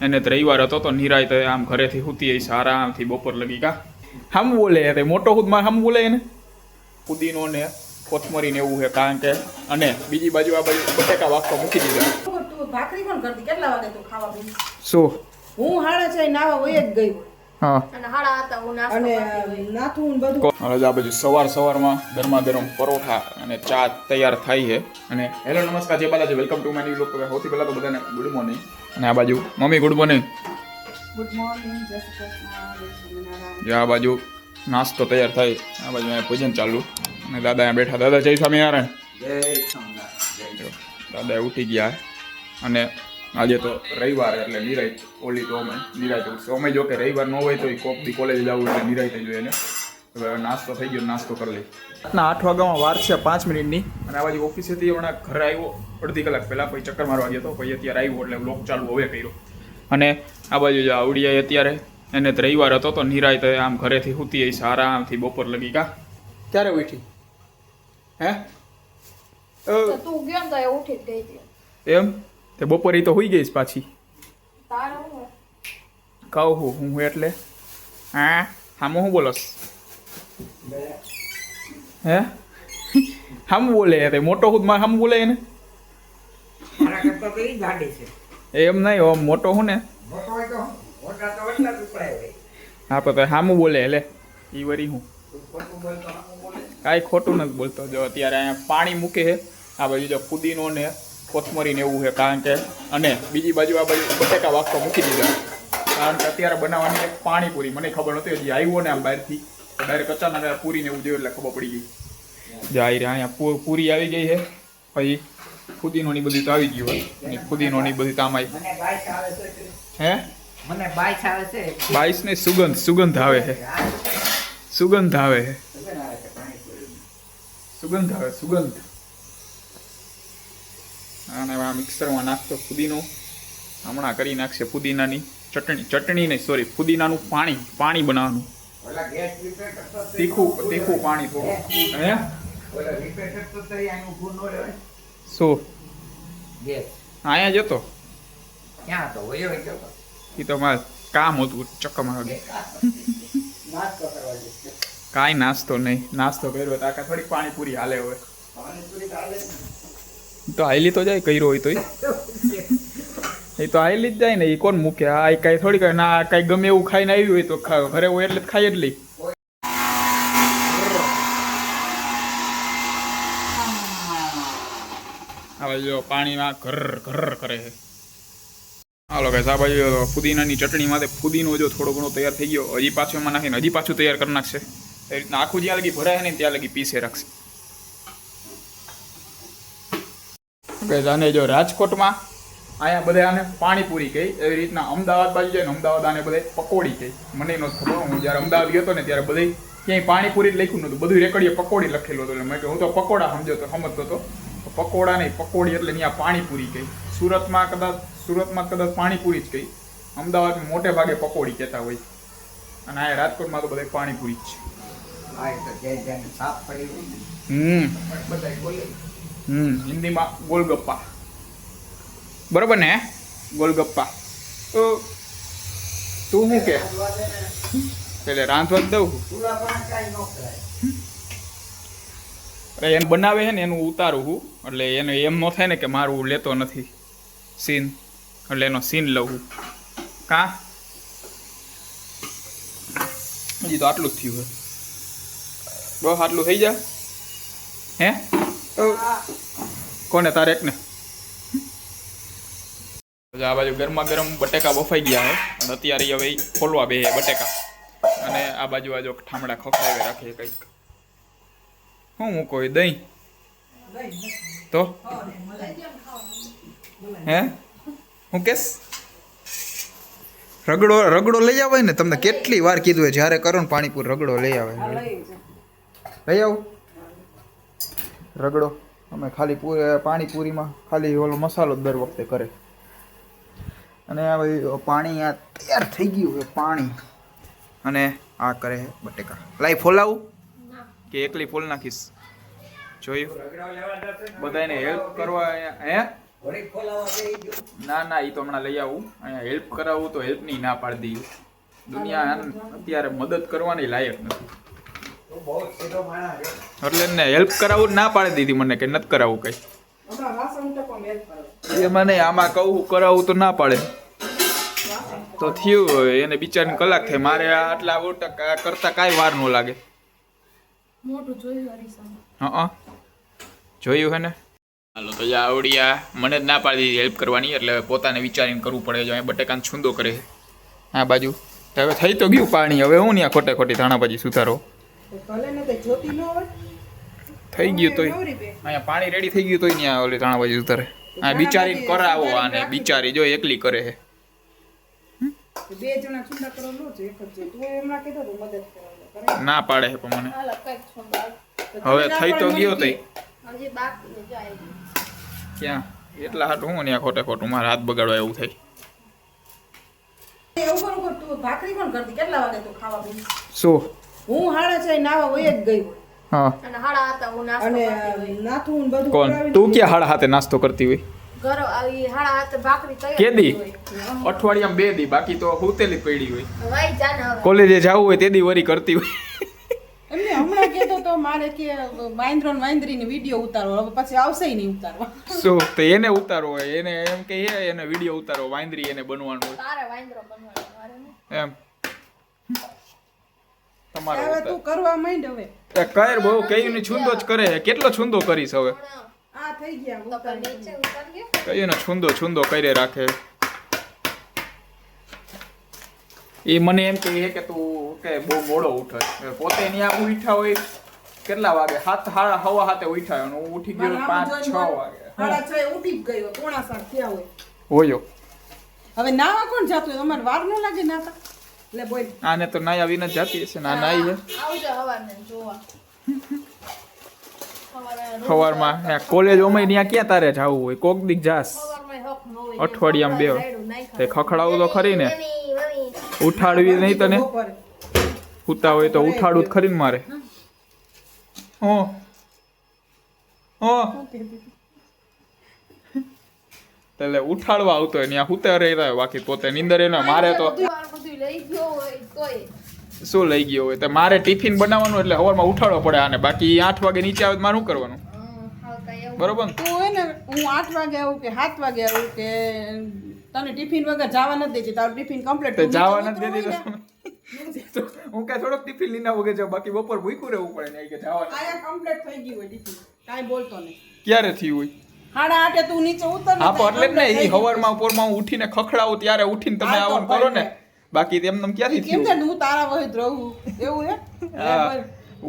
એને તો રવિવાર હતો તો નિરાય તો આમ ઘરેથી હુતી હશે આરામથી બપોર લગી કા હમ બોલે તે મોટો હુદમાં હમ બોલે એને? પુદીનો ને કોથમરી ને એવું છે કારણ કે અને બીજી બાજુ આ બાજુ બટેકા વાગતો મૂકી દીધા. તું ભાખરી પણ કરતી કેટલા વાગે તું ખાવા બેસી શું? હું હાડા છે નાવા હોય જ ગઈ હા. અને હાડા હતા હું નાસ્તો અને કરતી ગઈ. નાથું ને બધું. હવે આ બાજુ સવાર સવારમાં ગરમા ગરમ પરોઠા અને ચા તૈયાર થાય છે. અને હેલો નમસ્કાર Jai Balaji. Welcome to my new look સૌથી પહેલાં તો બધાને ગુડ મોર્નિંગ અને આ બાજુ. Mummy good morning good morning જો આ બાજુ નાસ્તો તૈયાર થાય. આ બાજુ અહીંયા ભોજન ચાલુ. અને દાદા અહીંયા બેઠા. દાદા જય સ્વામિનારાયણ. દાદા ઉઠી ગયા. અને આજે તો રવિવાર એટલે નિરાય. ઓલી તો અમે. નિરાય તો અમે જો કે રવિવાર ન હોય તો એ કોક બી કોલેજ જવું એટલે નિરાય થઈ જોઈએ એને. નાસ્તો થઈ ગયો નાસ્તો કરી લઈ રાતના આઠ વાગ્યામાં વાર છે પાંચ મિનિટની. અને આ બાજુ ઓફિસેથી હમણાં ઘરે આવ્યો અડધી કલાક પહેલાં પછી ચક્કર મારવા ગયો હતો પછી અત્યારે આવ્યો એટલે લોક ચાલુ હવે કર્યો. અને આ બાજુ જો આવડિયા અત્યારે એને તો રવિવાર હતો તો નિરાય તો આમ ઘરેથી હુતી સારા આરામથી બપોર લગી કા ક્યારે ઉઠી? હે? તું ગયો તો એ ઉઠી ગઈ એમ? તે બપોરે તો હોઈ ગઈશ પાછી. કહું હું હું એટલે? હા હામો હું બોલસ? હે? હમ બોલે તે મોટો ખુદમાં હમ બોલે એને? એમ નહીં ઓમ મોટો હું ને? હા? તો હામું બોલે એટલે ઈ વરી હું. કાંઈ ખોટું નથી બોલતો. જો અત્યારે અહીંયા પાણી મૂકે છે. આ બાજુ જો પુદીનો ને કોથમરી ને એવું છે કારણ કે અને બીજી બાજુ આ બાજુ બટેકા વાગતો મૂકી દીધા. કારણ કે અત્યારે બનાવવાની એક પાણીપુરી મને ખબર નહોતી હજી આવ્યો ને આમ બહારથી. ડાયરેક્ટ અચાનક આ પૂરીને એવું જોયું એટલે ખબર પડી ગઈ. જાહેર અહીંયા પૂરી આવી ગઈ છે. પછી ફુદીનોની બધી તો આવી ગયું હોય. અને ફુદીનોની બધી તો આમ આવી મને બાઈસ આવે છે હે? મને બાઈસ આવે છે બાઈસ ને સુગંધ સુગંધ આવે છે. સુગંધ આવે છે. સુગંધ આવે સુગંધ આવે સુગંધ. અને આ મિક્સરમાં નાખતો ફુદીનો. હમણાં કરી નાખશે ફુદીનાની ચટણી ચટણી નહીં સોરી ફુદીનાનું પાણી પાણી બનાવવાનું. ઓલા ગેસ રિપેર કરતો તો- તીખું તીખું પાણી થોડું. હે? ઓલા રિપેર કરતો તો ઈ આનું ઊભું ન રહેવાય. શું? અહીંયા જતો ક્યાં હતો? વયો એ તો મારે કામ હતું ચક્કર મારવા નાસ્તો કરવા કાંઈ નાસ્તો નહીં. નાસ્તો કર્યો તો આખા થોડીક પાણીપુરી હાલે હોય પાણીપુરી તો હાલે તો હાઈલી તો જાય કર્યો હોય તોય. એ તો હાઈલી જ જાય ને એ કોણ મૂકે? આ કાંઈ થોડી કાંઈ ના કાંઈ ગમે એવું ખાઈને આવ્યું હોય તો ઘરે હોય એટલે તો ખાઈ જ લઈ હવે જો પાણીમાં ઘર ઘર કરે છે. હાલો કે સાહેબ ફુદીનાની ચટણી માટે ફુદીનો જો થોડો ઘણો તૈયાર થઈ ગયો. હજી પાછું એમાં નાખીને, હજી પાછું તૈયાર કરી નાખશે. એ રીતના આખું જ્યાં લગી ભરાય ને ત્યાં લગી પીસે રાખશે. આને જો રાજકોટમાં અહીંયા બધે આને પાણીપુરી કહી એવી રીતના અમદાવાદ બાજુ જાય ને અમદાવાદ આને બધે પકોડી કહી. મને નો ખબર હું જ્યારે અમદાવાદ ગયો હતો ને ત્યારે બધે ક્યાંય પાણીપુરી જ લખ્યું નહોતું. બધું રેકડીએ પકોડી લખેલું હતું. એટલે મેં હું તો પકોડા સમજો તો સમજતો હતો. તો પકોડા નહીં પકોડી એટલે ત્યાં પાણીપુરી કહી. સુરતમાં કદાચ સુરતમાં કદાચ પાણીપુરી જ કહી. અમદાવાદમાં મોટે ભાગે પકોડી કહેતા હોય. અને આ રાજકોટમાં તો બધે પાણીપુરી જ છે. હમ. હિન્દીમાં ગોલગપ્પા. બરોબર ને? ગોલગપ્પા. તો તું શું કે? પેલે રાંધવા જ દઉં? અરે એને બનાવે છે ને, એનું ઉતારું હું. એટલે એને એમ ન થાય ને કે મારું લેતો નથી. સીન. એટલે એનો સીન લઉં હું. કા? હજી તો આટલું જ થયું હોય. બસ આટલું થઈ જાય. હે? કોને, તારે એકને? આ બાજુ ગરમા ગરમ બટેકા બફાઈ ગયા છે. અને અત્યારે હવે ખોલવા બે બટેકા. અને આ બાજુ આજો ઠામડા ખખડાવે રાખે કંઈક. શું મૂકો એ દહીં. તો? હે? હું કેસ? રગડો રગડો લઈ આવે ને તમને કેટલી વાર કીધું હોય જ્યારે કરો ને પાણીપુર રગડો લઈ આવે લઈ આવું? રગડો. અમે ખાલી પૂરી પાણીપુરીમાં ખાલી ઓલો મસાલો દર વખતે કરે. અને બધું પાણી આ તૈયાર થઈ ગયું પાણી. અને આ કરે બટેકા. લાઈ ફોલાવું કે એકલી ફોલ નાખીશ? જોયું? બધાને હેલ્પ કરવા હે. ના ના એ તો હમણાં લઈ આવું. અહીંયા હેલ્પ કરાવવું તો હેલ્પની ના પાડી દઈએ. દુનિયા અત્યારે મદદ કરવાની લાયક નથી. એટલે એને હેલ્પ કરાવવું ના પાડી દીધી મને કે નથી કરાવવું કઈ. તો. એ મને આમાં કહું કરાવવું તો ના પાડે. તો થયું હવે એને બિચારીને કલાક થાય. મારે આટલા ઓટક કરતા કાંઈ વાર ન લાગે. હા જોયું હે ને? હાલો તો યા આવડી મને જ ના પાડી દીધી હેલ્પ કરવાની એટલે પોતાને વિચારીને કરવું પડે. જો બટેકાન બટેકાને છૂંદો કરે આ બાજુ. હવે થઈ તો ગયું પાણી. હવે હું ત્યાં ખોટે ખોટી ધાણા ભાજી સુધારો. તો તે થઈ ગયું તોય. અહીંયા પાણી રેડી થઈ ગયું તોય ત્યાં ઓલી ધાણા ભાજી સુધારે. આ બિચારીને કરાવો આને બિચારી જો એકલી કરે છે. બે જણા ચૂંદા કરો લો છો એક જ તું એમના કીધું તું મદદ કરવા ના પાડે છે પણ મને. હવે થઈ તો ગયો તઈ. હજી બાકી. ક્યાં? એટલા હાટ હું ત્યાં ખોટે ખોટું? મારા હાથ બગાડવા એવું થાય. એવું કરું તું ભાખરી પણ કરતી? કેટલા વાગે તું ખાવા શું? હું હાડા છે નાવા હોય જ ગઈ હોય. હા. અને હાડા હતા હું નાસ્તો અને નાથું ને બધું કોણ? તું ક્યાં હાડા હાથે નાસ્તો કરતી હોય? ઘર આવી હાડા હાથે ભાખરી તૈયાર કેદી અઠવાડિયામાં બે દી બાકી તો હુતેલી પડી હોય. વાય જાન હવે. કોલેજે જવું હોય તે દી વરી કરતી હોય. એમને હમણાં કીધું તો મારે કે વાંદરો ને વાંદરીની વીડિયો ઉતારો હવે પછી આવશે નહીં ઉતારવા. શું? તો એને ઉતારો હોય એને એમ કે હે એને વીડિયો ઉતારો વાંદરી એને બનવાનું હોય. તારે વાંદરો બનવાનું એમ. તમારો હવે તું કરવા માંડ હવે. એ કર બહુ કયું છુંદો જ કરે છે. કેટલો છુંદો કરીશ હવે? આ થઈ ગયા તો પણ ઉતારી. નીચે ઉતારીએ. કયું ને છુંદો છુંદો કરે રાખે. એ મને એમ કહે કે તું કે બહુ મોડો ઉઠે પોતે ત્યાં ઉઠા હોય કેટલા વાગે? હાથ હાડા હવા હાથે ઉઠા હોય હું ઉઠી ગયો પાંચ છ વાગે. સાડા છ ઉઠી જ પોણા સાત થયા હોય. હોયો. હવે નાવા કોણ જાતું તમારે વાર ન લાગે નાતા. બોલ. આને તો નાયા આવીને જ જાતી હશે ના નાઈ છે આવજો હવારને જોવા. સવારમાં કોલેજ ઓમે ત્યાં ક્યાં તારે જવું હોય? કોક દીક જાસ. સવારમાં હક ન હોય. અઠવાડિયામાં બે. તે ખખડાવું તો ખરી ને. ઉઠાડવી નહીં તને. હુતા હોય તો ઉઠાડવું જ ખરી ને મારે ઓ. ઓ. એટલે ઉઠાડવા આવતો હોય ત્યાં હુતા રહેતા હોય બાકી પોતે નીંદર એને મારે તો શું લઈ ગયો હોય? તો મારે ટિફિન બનાવવાનું એટલે સવારમાં ઉઠાડવો પડે આને. બાકી આઠ વાગે નીચે આવે મારે શું કરવાનું. બરોબર? તું હોય ને હું આઠ વાગે આવું કે સાત વાગે આવું કે તને ટિફિન વગર જવા નથી દેતી તારું ટિફિન કમ્પ્લીટ તે જવા નથી દેતી હું કે થોડોક ટિફિન આવું કે જાઉં બાકી બપોર ભૂખ્યું રહેવું પડે ને કે જવા આયા કમ્પ્લીટ થઈ ગયું હોય ટિફિન. કાઈ બોલતો નહીં. ક્યારે થયું હોય? હાડા આઠે તું નીચે ઉતર હા એટલે જ ને એ હવારમાં પોરમાં હું ઉઠીને ખખડાવું ત્યારે ઉઠીને તમે આવો કરો ને. બાકી તેમ નમ ક્યાંથી. કેમ છે? હું તારા વહી રહું. એવું હે.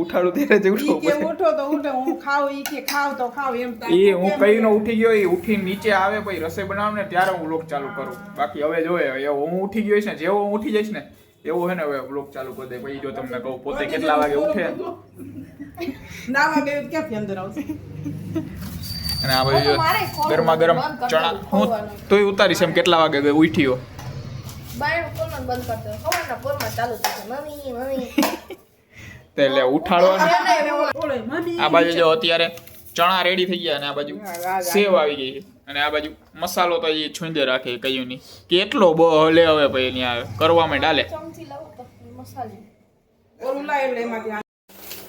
ઉઠાડું ત્યારે જ ઉઠો કે ઉઠો તો ઉઠો હું ખાવ ઈ કે ખાવ તો ખાવ એમ એ હું કેમ? કઈ નો ઉઠી ગયો ઈ ઉઠી નીચે આવે પછી રસોઈ બનાવ ને ત્યારે હું લોક ચાલુ કરું. બાકી હવે જોવે હું ઉઠી ગયો છે ને જેવો હું ઉઠી જઈશ ને એવો હે ને હવે લોક ચાલુ કરી દે. પછી જો તમને કહું પોતે કેટલા વાગે ઉઠે? ના વાગે તો ક્યાંથી અંદર આવશે? અને આ બાજુ ગરમા ગરમ ચણા હું. તોય ઉતારીશ એમ કેટલા વાગે ઉઠ્યો. બાયણું ખોલવાનું બંધ કરતો સવારના પોરમાં ચાલુ થશે. Mummy mummy. એટલે ઉઠાડવાનું. એને એવું ઓલે મમ્મી. આ બાજુ જો અત્યારે ચણા રેડી થઈ ગયા અને આ બાજુ હા, હા, સેવ આવી ગઈ અને આ બાજુ મસાલો તો એ છૂંદે રાખે કયું નહીં. કેટલો બ લે હવે આવે ત્યાં કરવામાં ડાલે.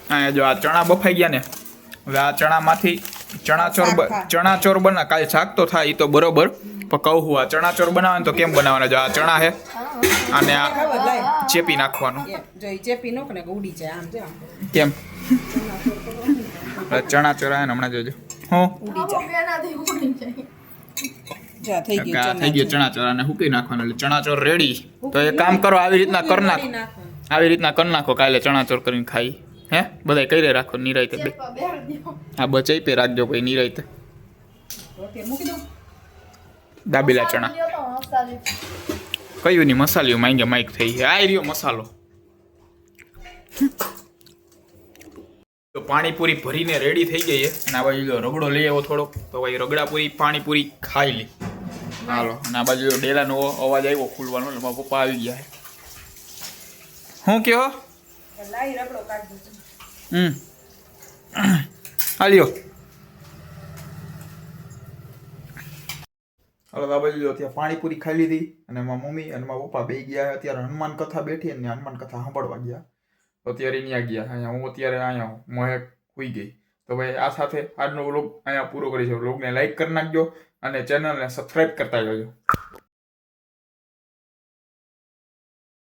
આ જો આ ચણા બફાઈ ગયા ને. હવે આ ચણામાંથી ચણાચોર ચણા ચોર ચણા ચણાચોર બના. કાલે શાક તો થાય એ તો બરોબર. કહું હું આ ચણાચોર બનાવવાનું તો કેમ બનાવવાના? જો આ ચણા છે અને આ ચેપી નાખવાનું. ચેપી નો ને ઉડી જાય આમ જો કેમ? ચણા ચણાચોર આવે ને હમણાં જોજો. હું? થઈ ગયું ગયો ચણાચોર. અને હુકી નાખવાનું? એટલે ચણાચોર રેડી તો એ કામ કરો આવી રીતના કર નાખો. આવી રીતના કરી નાખો કાલે ચણાચોર કરીને ખાઈ. હે? બધાય કરી રાખો નિરાયતે. આ બચાઈ પે રાખજો કોઈ નિરાયતે. મૂકી દઉં? દાબેલા ચણા. કયું ની? મસાલીઓ માંગે માઇક થઈ છે આ રહ્યો મસાલો. તો પાણીપુરી ભરીને રેડી થઈ ગઈ છે. અને આ બાજુ રગડો લઈ આવ્યો થોડો તો ભાઈ રગડાપુરી પાણીપુરી ખાઈ લી. હાલો. અને આ બાજુ ડેલાનો અવાજ આવ્યો ખુલવાનો એટલે મારા પપ્પા આવી ગયા હું શું કયો હમ. હાલ્યો તો આ જો ત્યાં પાણીપુરી ખાઈ લીધી અને મારા મમ્મી અને મારા પપ્પા બે ગયા. અત્યારે હનુમાન કથા બેઠી અને હનુમાન કથા સાંભળવા ગયા. તો અત્યારે ત્યાં ગયા. અહીંયા હું અત્યારે અહીંયા મહેક સુઈ ગઈ. તો ભાઈ આ સાથે આજનો વ્લોગ અહીંયા પૂરો કરી છે વ્લોગને લાઇક કરી નાખજો અને ચેનલને સબસ્ક્રાઈબ કરતા જજો.